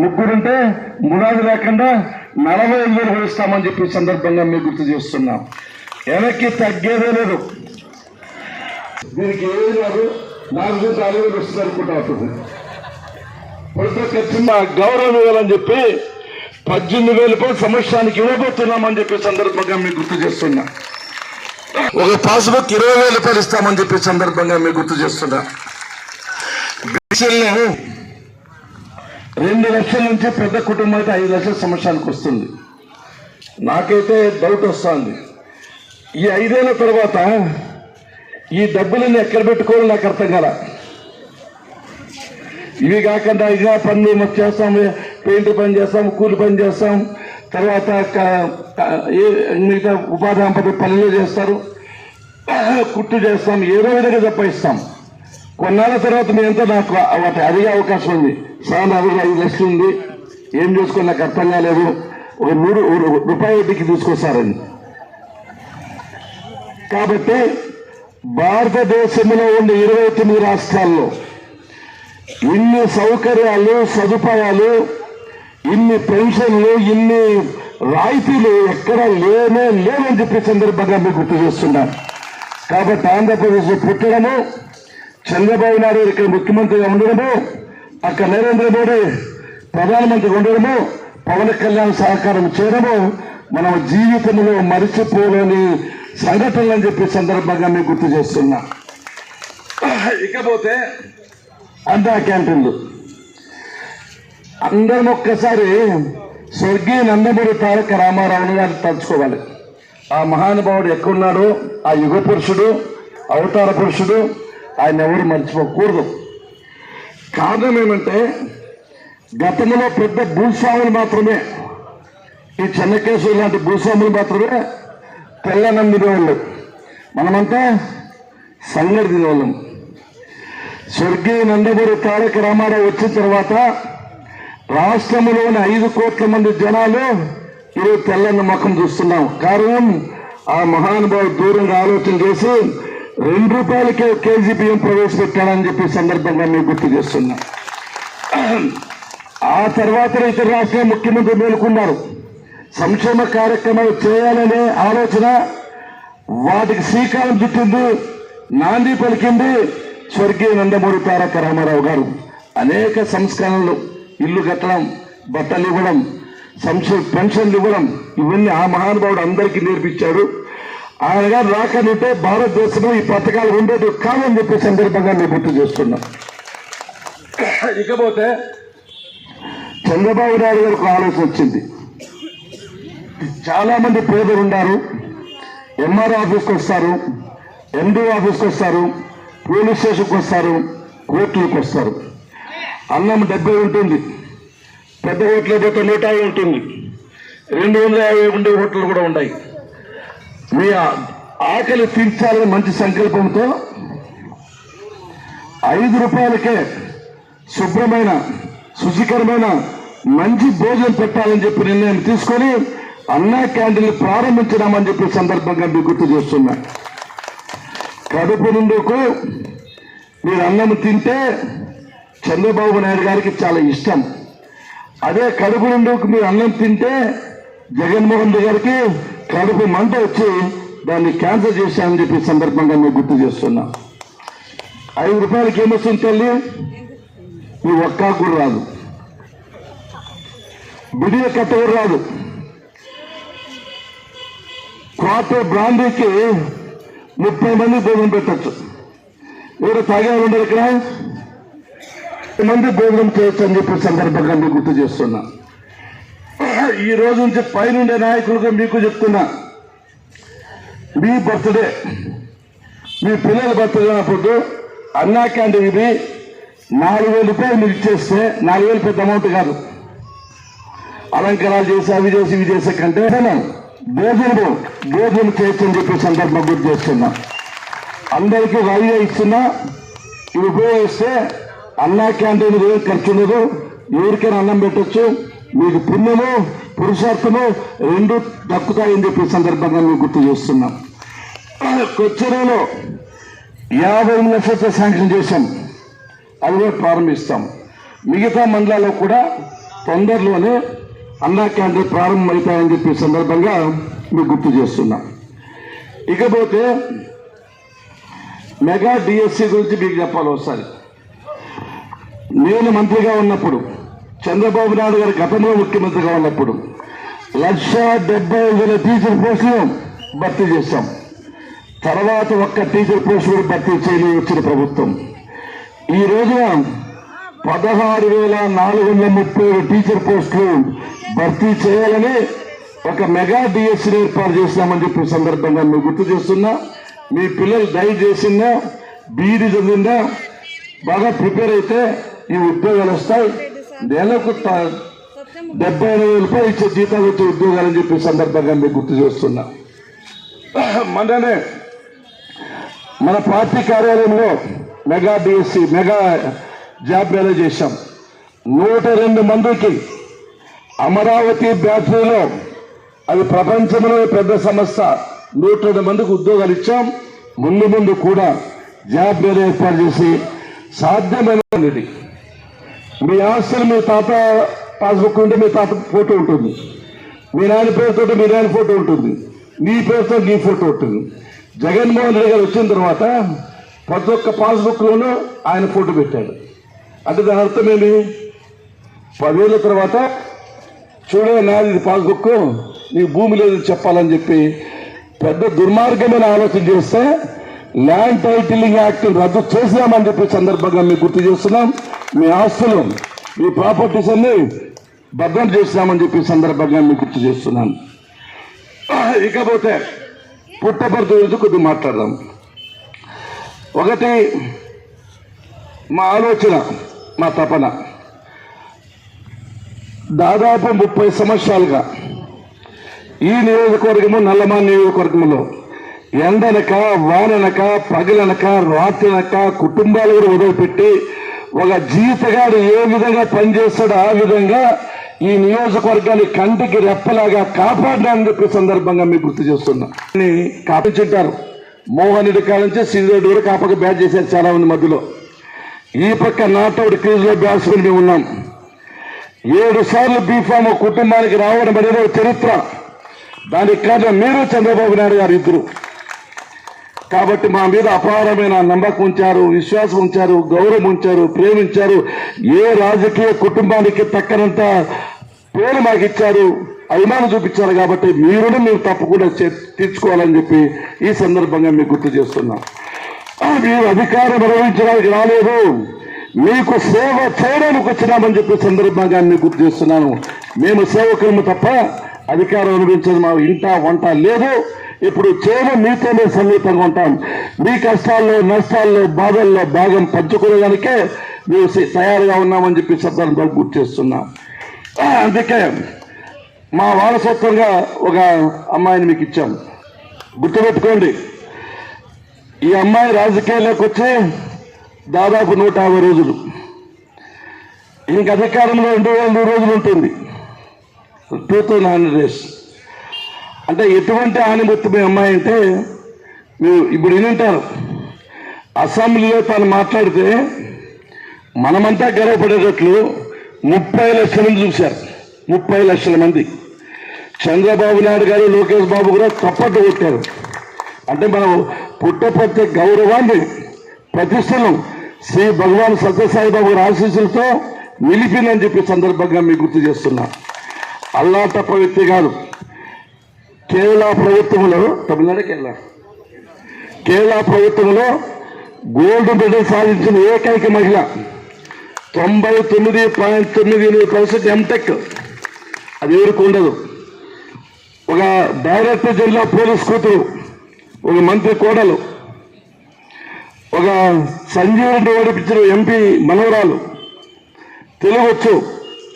ముగ్గురుంటే మునాది లేకుండా నలభై ఐదు వేలు ఇస్తామని చెప్పి సందర్భంగా మీకు గుర్తు చేస్తున్నాం. వెనక్కి తగ్గేదే లేదు. దీనికి ఏది కాదు నాలుగు నాలుగు వేలు వస్తుంది అనుకుంటా ఉంటుంది. ప్రతి ఒక్క గౌరవం ఇవ్వాలని చెప్పి పద్దెనిమిది వేల రూపాయలు సంవత్సరానికి ఇవ్వబోతున్నామని చెప్పి సందర్భంగా మీకు గుర్తు చేస్తున్నా. ఒక పాస్బుక్ ఇరవై వేల రూపాయలు ఇస్తామని చెప్పి సందర్భంగా మీకు గుర్తు చేస్తున్నా. రెండు లక్షల నుంచి పెద్ద కుటుంబం అయితే ఐదు లక్షల సంవత్సరానికి వస్తుంది. నాకైతే డౌట్ వస్తుంది. ఈ ఐదేళ్ళ తర్వాత ఈ డబ్బులని ఎక్కడ పెట్టుకోవాలో నాకు అర్థం కదా ఇవి కాకుండా ఇక పనులు చేస్తాం పెయింట్ పని చేస్తాం కూలి పని చేస్తాం తర్వాత ఏ- మిగతా ఉపాధి సంపద పనులు చేస్తారు. కుట్టు చేస్తాం ఏదో విధంగా తప్పిస్తాం కొన్నాళ్ళ తర్వాత మేమంతా అంతా నాకు వాటి అడిగే అవకాశం ఉంది. చాలా అభివృద్ధి దగ్గర ఐదు లక్షలు ఉంది. ఏం చేసుకోవాలి నాకు అర్థం కాలేదు. ఒక మూడు రూపాయి వడ్డీకి తీసుకొస్తారని. కాబట్టి భారతదేశంలో ఉన్న ఇరవై తొమ్మిది రాష్ట్రాల్లో ఇన్ని సౌకర్యాలు సదుపాయాలు ఇన్ని పెన్షన్లు ఇన్ని రాయితీలు ఎక్కడ లేనే లేవని చెప్పి సందర్భంగా మీకు గుర్తు చేస్తున్నాను కాబట్టి ఆంధ్రప్రదేశ్ పుట్టడము చంద్రబాబు నాయుడు ఇక్కడ ముఖ్యమంత్రిగా ఉండడము అక్కడ నరేంద్ర మోడీ ప్రధానమంత్రి ఉండడము పవన్ కళ్యాణ్ సహకారం చేయడము మనం జీవితంలో మరిచిపోలేని సంఘటనలు అని చెప్పి సందర్భంగా మేము గుర్తు చేస్తున్నా. ఇకపోతే అందా క్యాంటీన్లు. అందరం ఒక్కసారి స్వర్గీయ నందమూరి తారక రామారావుని గారిని తలుచుకోవాలి. ఆ మహానుభావుడు ఎక్కడున్నాడో ఆ యుగ పురుషుడు అవతార పురుషుడు ఆయన ఎవరు మర్చిపోకూడదు. కారణం ఏమంటే గతంలో పెద్ద భూస్వాములు మాత్రమే ఈ చెన్నకేశ్వరు లాంటి భూస్వాములు మాత్రమే తెల్లనం తినేవాళ్ళు. మనమంతా సంగడి తినేవాళ్ళం. స్వర్గీయ నందమూరి తారక రామారావు వచ్చిన తర్వాత రాష్ట్రంలోని ఐదు కోట్ల మంది జనాలు ఈరోజు తెల్లని ముఖం చూస్తున్నాం. కారణం ఆ మహానుభావు దూరంగా ఆలోచన చేసి రెండు రూపాయలకే కేజీ బియ్యం ప్రవేశపెట్టాడని చెప్పి సందర్భంగా మేము గుర్తు చేస్తున్నా. ఆ తర్వాత ఇతర రాష్ట్రాల ముఖ్యమంత్రి మేలుకున్నారు. సంక్షేమ కార్యక్రమాలు చేయాలనే ఆలోచన వాటికి శ్రీకారం చుట్టింది నాంది పలికింది స్వర్గీయ నందమూరి తారక రామారావు గారు. అనేక సంస్కరణలు ఇల్లు కట్టడం బట్టలు ఇవ్వడం సంక్షేమ పెన్షన్లు ఇవ్వడం ఇవన్నీ ఆ మహానుభావుడు అందరికీ నేర్పించాడు. ఆయన గారు రాకనుంటే భారతదేశంలో ఈ పథకాలు ఉండేది కాదని చెప్పే సందర్భంగా మేము గుర్తు చేస్తున్నాం. ఇకపోతే చంద్రబాబు నాయుడు గారికి ఆలోచన వచ్చింది. చాలా మంది పేదలు ఉన్నారు ఎంఆర్ఓ ఆఫీస్కి వస్తారు ఎండి ఆఫీస్కి వస్తారు పోలీస్ స్టేషన్కి వస్తారు కోర్టులకు వస్తారు. అన్నం డెబ్బై ఉంటుంది పెద్ద హోటల్ పోతే నూట ఉంటుంది. రెండు వందల యాభై ఉండే హోటళ్ళు కూడా ఉన్నాయి. మీ ఆకలి తీర్చాలని మంచి సంకల్పంతో ఐదు రూపాయలకే శుభ్రమైన శుచికరమైన మంచి భోజనం పెట్టాలని చెప్పి నిర్ణయం తీసుకొని అన్నా క్యాంటీన్లు ప్రారంభించడామని చెప్పి సందర్భంగా మీకు గుర్తు చేస్తున్నా. కడుపు నుండుకు మీరు అన్నం తింటే చంద్రబాబు నాయుడు గారికి చాలా ఇష్టం. అదే కడుపు నుండుకు మీరు అన్నం తింటే జగన్మోహన్ రెడ్డి గారికి కడుపు మంట వచ్చి దాన్ని క్యాన్సర్ చేశామని చెప్పి సందర్భంగా మేము గుర్తు చేస్తున్నాం. ఐదు రూపాయలకి ఏమొస్తుంది తల్లి? ఈ ఒక్క కూడా రాదు. బిడియ కట్ట కూడా రాదు. క్వార్టర్ బ్రాండీకి ముప్పై మంది భోజనం పెట్టచ్చు. ఎవరు తాగే ఉండరు ఇక్కడ? మంది భోజనం చేయొచ్చు అని చెప్పి సందర్భంగా మీకు గుర్తు చేస్తున్నా. ఈ రోజు నుంచి పైనుండే నాయకులుగా మీకు చెప్తున్నా. మీ బర్త్డే మీ పిల్లల బర్త్డే అప్పుడు అన్నా క్యాంటీన్ ఇది నాలుగు వేల రూపాయలు మీరు ఇచ్చేస్తే నాలుగు వేలు పెద్ద అమౌంట్ కాదు. అలంకారాలు చేసి అవి చేసి ఇవి చేసే కంటే భోజనము భోజనం చేయొచ్చు అని చెప్పి సందర్భం గుర్తు చేస్తున్నా. అందరికీ ఒక ఇస్తున్నా. ఇవి ఉపయోగిస్తే అన్నా క్యాంటీన్ ఏం ఖర్చు ఉండదు. ఎవరికైనా అన్నం పెట్టొచ్చు. మీకు పుణ్యము పురుషార్థము రెండు దక్కుతాయని చెప్పి సందర్భంగా మేము గుర్తు చేస్తున్నాం. కొచ్చెరువులో యాభై లక్షలతో శాంక్షన్ చేశాం. అది కూడా ప్రారంభిస్తాం. మిగతా మండలాల్లో కూడా తొందరలోనే అన్నా క్యాంటీన్ ప్రారంభమవుతాయని చెప్పి సందర్భంగా మీకు గుర్తు చేస్తున్నాం. ఇకపోతే మెగా డిఎస్సి గురించి మీకు చెప్పాలి ఒకసారి. నేను మంత్రిగా ఉన్నప్పుడు చంద్రబాబు నాయుడు గారు గతంలో ముఖ్యమంత్రిగా ఉన్నప్పుడు లక్ష డెబ్బై వేల టీచర్ పోస్టులు భర్తీ చేశాం. తర్వాత ఒక్క టీచర్ పోస్ట్ కూడా భర్తీ చేయని వచ్చిన ప్రభుత్వం. ఈ రోజున పదహారు వేల నాలుగు వందల ముప్పై ఏడు టీచర్ పోస్టులు భర్తీ చేయాలని ఒక మెగా డిఎస్సీని ఏర్పాటు చేసినామని చెప్పి సందర్భంగా మేము గుర్తు చేస్తున్నా. మీ పిల్లలు డై చేసిందా బీఈడి చదివిందా బాగా ప్రిపేర్ అయితే ఈ ఉద్యోగాలు వస్తాయి. నెలకు డెబ్బై ఐదు రూపాయలు ఇచ్చే జీతాలు వచ్చే ఉద్యోగాలని చెప్పి సందర్భంగా మీకు గుర్తు చేస్తున్నా. మననే మన పార్టీ కార్యాలయంలో mega DSC mega job mela చేశాం. నూట రెండు మందికి అమరావతి బ్యాటరీలో అది ప్రపంచంలో పెద్ద సంస్థ. నూట రెండు మందికి ఉద్యోగాలు ఇచ్చాం. ముందు ముందు కూడా జాబ్ మేళా ఏర్పాటు చేసి సాధ్యమైనది. మీ ఆస్తులు మీ తాత పాస్బుక్ ఉంటే మీ తాత ఫోటో ఉంటుంది. మీ నాయన పేరుతో మీ నాయన ఫోటో ఉంటుంది. నీ పేరుతో నీ ఫోటో ఉంటుంది. జగన్మోహన్ రెడ్డి గారు వచ్చిన తర్వాత ప్రతి ఒక్క పాస్బుక్లోనూ ఆయన ఫోటో పెట్టాడు. అంటే దాని అర్థం ఏంటి పదేళ్ళ తర్వాత చూడే నాది ఇది పాస్బుక్ నీ భూమి లేదు చెప్పాలని చెప్పి పెద్ద దుర్మార్గమైన ఆలోచన చేస్తే ల్యాండ్ టైటిలింగ్ యాక్ట్ రద్దు చేసినామని చెప్పి సందర్భంగా మీకు గుర్తు చేస్తున్నాం. మీ ఆస్తులు మీ ప్రాపర్టీస్ అన్ని భద్రం చేశామని చెప్పి సందర్భంగా మీకు గుర్తు చేస్తున్నాను. ఇకపోతే పుట్టపర్తి గురించి కొద్దిగా మాట్లాడదాం. ఒకటి మా ఆలోచన మా తపన. దాదాపు ముప్పై సంవత్సరాలుగా ఈ నియోజకవర్గము నల్లమా నియోజకవర్గంలో ఎండనక వాననక పగలనక రాత్రినక కుటుంబాలు కూడా వదిలిపెట్టి ఒక జీతగాడు ఏ విధంగా పనిచేస్తాడో ఆ విధంగా ఈ నియోజకవర్గాన్ని కంటికి రెప్పలాగా కాపాడడానికి చెప్పే సందర్భంగా మీకు గుర్తు చేస్తున్నా. కాపించుంటారు మోహన్ రెడ్డి కాడ నుంచి శ్రీరెడ్డి వరకు ఆ పక్క బ్యాట్ చేశారు చాలా మంది మధ్యలో. ఈ పక్క నాటౌట్ క్రీజ్లో బ్యాట్స్మెన్ మేము ఉన్నాం. ఏడు సార్లు బీఫామ్ కుటుంబానికి రావడం అనేది ఒక చరిత్ర. దానికి కారణం మీరు చంద్రబాబు నాయుడు గారు ఇద్దరు. కాబట్టి మా మీద అపారమైన నమ్మకం ఉంచారు విశ్వాసం ఉంచారు గౌరవం ఉంచారు ప్రేమించారు ఏ రాజకీయ కుటుంబానికి తక్కనంత పేరు మాకు ఇచ్చారు అభిమానం చూపించారు కాబట్టి మీరు మీరు తప్పకుండా చే- తీర్చుకోవాలని చెప్పి ఈ సందర్భంగా మీకు గుర్తు చేస్తున్నాం. మీరు అధికారం నిర్వహించడానికి రాలేదు. మీకు సేవ చేయడానికి వచ్చినామని చెప్పి సందర్భంగా మీకు గుర్తు చేస్తున్నాను. మేము సేవకులము తప్ప అధికారం అనుభవించదు మా ఇంట వంట లేదు. ఇప్పుడు చేను మీతోనే సన్నిహితంగా ఉంటాం. మీ కష్టాల్లో నష్టాల్లో బాధల్లో భాగం పంచుకునేదానికే మేము తయారుగా ఉన్నామని చెప్పి సందర్భంగా గుర్తు చేస్తున్నాం. అందుకే మా వారసత్వంగా ఒక అమ్మాయిని మీకు ఇచ్చాం. గుర్తుపెట్టుకోండి. ఈ అమ్మాయి రాజకీయాల్లోకి వచ్చి దాదాపు నూట యాభై రోజులు. ఇంక అధికారంలో రెండు వేల నూరు రోజులు ఉంటుంది. Two thousand hundred days. అంటే ఎటువంటి ఆనిమత్తి మీ అమ్మాయి అంటే మీరు ఇప్పుడు వింటారు అసెంబ్లీలో తను మాట్లాడితే మనమంతా గర్వపడేటట్లు ముప్పై లక్షల మంది చూశారు. ముప్పై లక్షల మంది. చంద్రబాబు నాయుడు గారు లోకేష్ బాబు కూడా తప్పట్టు కొట్టారు. అంటే మనం పుట్టపర్తి గౌరవాన్ని ప్రతిష్టను శ్రీ భగవాన్ సత్యసాయిబాబు గారి ఆశీస్సులతో నిలిపిందని చెప్పి సందర్భంగా మీకు గుర్తు చేస్తున్నా. అల్లా తప్ప వ్యక్తి కాదు. కేరళ ప్రభుత్వంలో తమిళనాడు కేరళ కేరళ ప్రభుత్వంలో గోల్డ్ మెడల్ సాధించిన ఏకైక మహిళ. తొంభై తొమ్మిది పాయింట్ తొమ్మిది ఎనిమిది పర్సెంట్ ఎంటెక్ అది ఎవరికి ఉండదు. ఒక డైరెక్టర్ జనరల్ పోలీస్ కూతురు ఒక మంత్రి కోడలు ఒక సంజీవుడిని ఓడిపించిన ఎంపీ మనవరాలు. తెలుగు వచ్చు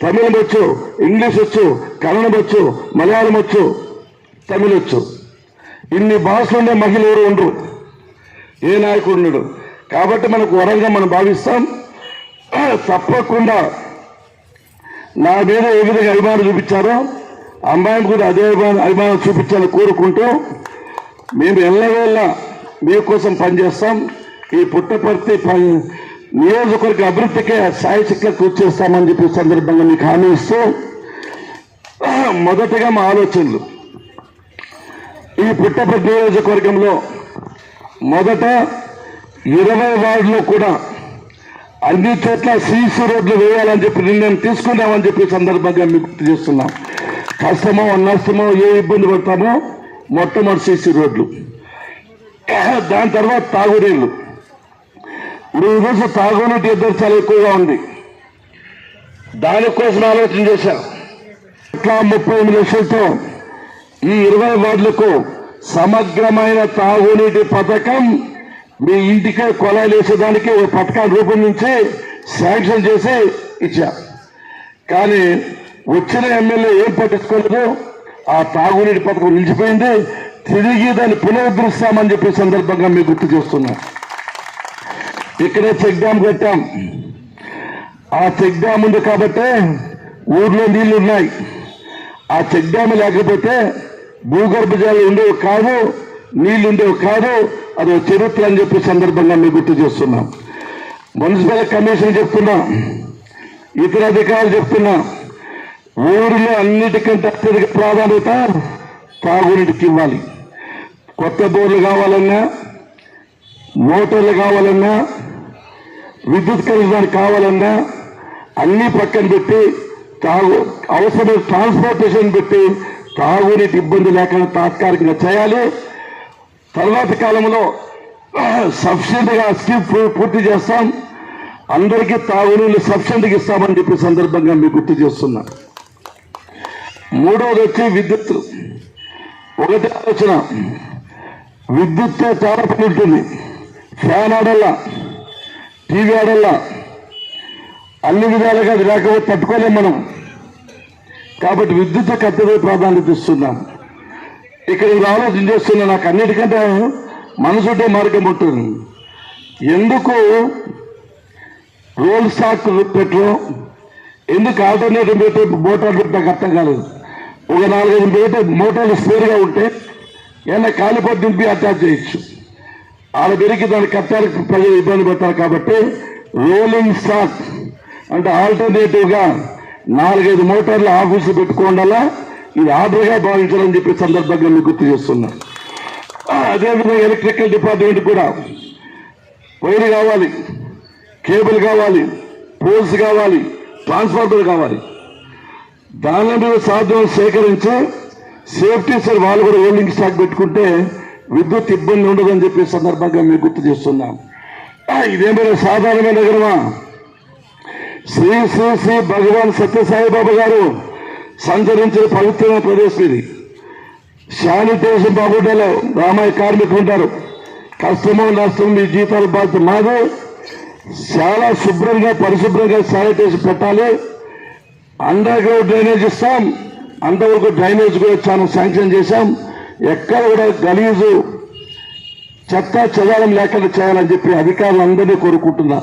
తమిళం వచ్చు ఇంగ్లీష్ వచ్చు కన్నడం వచ్చు మలయాళం వచ్చు తమిళొచ్చు. ఇన్ని భాషలు మహిళ ఎవరు ఉండరు. ఏ నాయకుడు ఉండడు. కాబట్టి మనకు వరంగా మనం భావిస్తాం. తప్పకుండా నా మీద ఏ విధంగా అభిమానం చూపించారో అమ్మాయిని కూడా అదే అభిమానం అభిమానం చూపించాలని కోరుకుంటూ మేము ఎల్లవేళ్ళ మీకోసం పనిచేస్తాం. ఈ పుట్టపర్తి ప- నియోజకవర్గ అభివృద్ధికే సాయశక్తిగా కృషి చేస్తామని చెప్పి సందర్భంగా మీకు హామీ ఇస్తూ మొదటగా మా ఆలోచనలు. ఈ పుట్టపర్తి నియోజకవర్గంలో మొదట ఇరవై వార్డులో కూడా అన్ని చోట్ల సీసీ రోడ్లు వేయాలని చెప్పి నిర్ణయం తీసుకున్నామని చెప్పి సందర్భంగా మీకు గుర్తు చేస్తున్నాం. కష్టమో నష్టమో ఏ ఇబ్బంది పడతామో మొట్టమొదటి సీసీ రోడ్లు. దాని తర్వాత తాగునీళ్ళు ఇప్పుడు ఈరోజు తాగునీటి ఇద్దరు చాలా ఎక్కువగా ఉంది. దానికోసం ఆలోచన చేశారు. ఇట్లా ముప్పై ఎనిమిది లక్షలతో ఈ ఇరవై వార్డులకు సమగ్రమైన తాగునీటి పథకం మీ ఇంటికే కొలాయిలు వేసేదానికి ఒక పథకాన్ని రూపొందించి శాంక్షన్ చేసి ఇచ్చా. కానీ వచ్చిన ఎమ్మెల్యే ఏం పట్టించుకోలేదు? ఆ తాగునీటి పథకం నిలిచిపోయింది. తిరిగి దాన్ని పునరుద్ధరిస్తామని చెప్పి సందర్భంగా మీకు గుర్తు చేస్తున్నా. ఇక్కడే చెక్ డ్యామ్ కట్టాం. ఆ చెక్ డ్యామ్ ఉంది కాబట్టి ఊర్లో నీళ్ళు ఉన్నాయి ఆ చెక్ డ్యామ్ లేకపోతే భూగర్భ జలాలు ఉండేవి కాదు నీళ్ళు ఉండేవి కాదు అది ఒక చరిత్ర అని చెప్పి సందర్భంగా మీకు గుర్తు చేస్తున్నాం. మున్సిపల్ కమిషన్ చెప్తున్నా ఇతర అధికారులు చెప్తున్నా ఊరిలో అన్నిటికంటే అత్యధిక ప్రాధాన్యత తాగునీటికి ఇవ్వాలి. కొత్త బోర్లు కావాలన్నా మోటార్లు కావాలన్నా విద్యుత్ కనెక్షన్ కావాలన్నా అన్ని పక్కన పెట్టి తాగు అవసరమైన ట్రాన్స్పోర్టేషన్ పెట్టి తాగునీటి ఇబ్బంది లేకుండా తాత్కాలికంగా చేయాలి. తర్వాత కాలంలో సబ్సిడీగా స్కీమ్ పూర్తి చేస్తాం. అందరికీ తాగునీళ్ళు సబ్సిడీకి ఇస్తామని చెప్పి సందర్భంగా మీకు గుర్తు చేస్తున్నా. మూడవది వచ్చి విద్యుత్. ఒకటి ఆలోచన. విద్యుత్ చాలా పని ఉంటుంది. ఫ్యాన్ ఆడల్లా టీవీ ఆడల్లా. అన్ని విధాలుగా అది లేకపోతే తట్టుకోలేం మనం. కాబట్టి విద్యుత్ అత్యధిక ప్రాధాన్యత ఇస్తున్నాం. ఇక్కడ ఇది ఆలోచన చేస్తున్నా నాకు అన్నిటికంటే మనసుంటే మార్గం ఉంటుంది. ఎందుకు రోల్ స్టాక్ పెట్టడం ఎందుకు ఆల్టర్నేటివ్ పెట్టి మోటార్ పెట్టి నాకు అర్థం కాలేదు. ఒక నాలుగైదు పెట్టి మోటార్లు స్పేర్గా ఉంటే ఏమైనా కాలిపోటు నింపి అటాచ్ చేయొచ్చు. ఆడ పెరిగి దాన్ని కట్టాలకు ప్రజలు ఇబ్బంది పడతారు కాబట్టి రోలింగ్ స్టాక్ అంటే ఆల్టర్నేటివ్గా నాలుగైదు మోటార్లు ఆఫీసు పెట్టుకోండాలా ఇది ఆర్డర్గా భావించాలని చెప్పి సందర్భంగా మీకు గుర్తు చేస్తున్నా. అదేవిధంగా ఎలక్ట్రికల్ డిపార్ట్మెంట్ కూడా వైర్ కావాలి కేబుల్ కావాలి పోల్స్ కావాలి ట్రాన్స్ఫార్మర్ కావాలి. దాని మీద సాధ్యం సేకరించి సేఫ్టీ సార్ వాళ్ళు కూడా ఓల్డింగ్ స్టాక్ పెట్టుకుంటే విద్యుత్ ఇబ్బంది ఉండదని చెప్పే సందర్భంగా మీకు గుర్తు చేస్తున్నాం. ఇదేమైనా సాధారణమైన నగరమా? శ్రీ శ్రీ శ్రీ భగవాన్ సత్యసాయిబాబా గారు సంచరించిన పవిత్రమైన ప్రదేశం ఇది. శానిటేషన్ బాబుటలో రామాయ కార్మికులు ఉంటారు. కష్టమో నష్టం మీ జీతాల బాధ్యత మాది. చాలా శుభ్రంగా పరిశుభ్రంగా శానిటేషన్ పెట్టాలి. అండర్ గ్రౌండ్ డ్రైనేజ్ ఇస్తాం. అంతవరకు డ్రైనేజ్ కూడా చాలా శాంక్షన్ చేశాం. ఎక్కడ కూడా గలీజు చెత్త చెదారం లేకుండా చేయాలని చెప్పి అధికారులందరినీ కోరుకుంటున్నా.